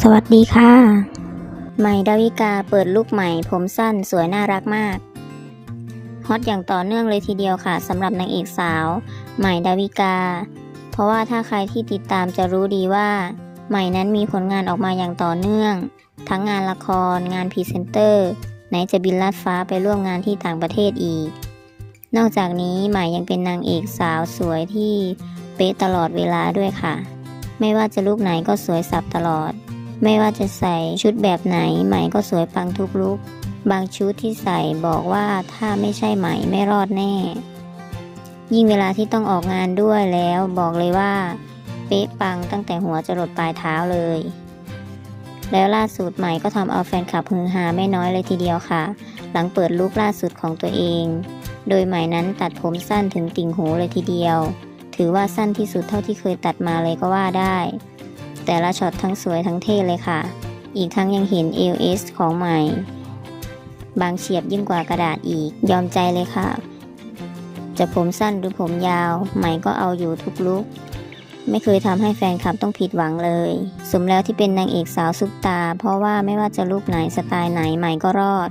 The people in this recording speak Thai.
สวัสดีค่ะ ใหม่ดาวิกาเปิดลุคใหม่ ผมสั้นสวยน่ารักมากฮอตอย่างต่อเนื่องเลยทีเดียวค่ะสำหรับนางเอกสาว ใหม่ดาวิกา เพราะว่าถ้าใครที่ติดตามจะรู้ดีว่า ใหม่นั้นมีผลงานออกมาอย่างต่อเนื่อง ทั้งงานละครงานพรีเซนเตอร์ ไหนจะบินลัดฟ้าไปร่วมงานที่ต่างประเทศอีก นอกจากนี้ใหม่ยังเป็นนางเอกสาวสวยที่เป๊ะตลอดเวลาด้วยค่ะ ไม่ว่าจะลุกไหนก็สวยสับตลอด ไม่ว่าจะใส่ชุดแบบไหนใหม่ก็สวยปังทุกลุก บางชุดที่ใส่บอกว่าถ้าไม่ใช่ไหมไม่รอดแน่ ยิ่งเวลาที่ต้องออกงานด้วยแล้วบอกเลยว่า เป๊ะปังตั้งแต่หัวจรดปลายเท้าเลย แล้วล่าสุดใหม่ก็ทำเอาแฟนคลับฮือฮาไม่น้อยเลยทีเดียวค่ะ หลังเปิดลุคล่าสุดของตัวเอง โดยใหม่นั้นตัดผมสั้นถึงติ่งหูเลยทีเดียว ถือว่าสั้นที่สุดเท่าที่เคยตัดมาเลยก็ว่าได้ แต่ละช็อตทั้งสวยทั้งเท่เลยค่ะ อีกทั้งยังเห็น LS ของใหม่ บางเฉียบยิ่งกว่ากระดาษอีก ยอมใจเลยค่ะ จะผมสั้นหรือผมยาว ใหม่ก็เอาอยู่ทุกลุก ไม่เคยทำให้แฟนคลับต้องผิดหวังเลย สมแล้วที่เป็นนางเอกสาวซุปตา เพราะว่าไม่ว่าจะลุกไหนสไตล์ไหนใหม่ก็รอด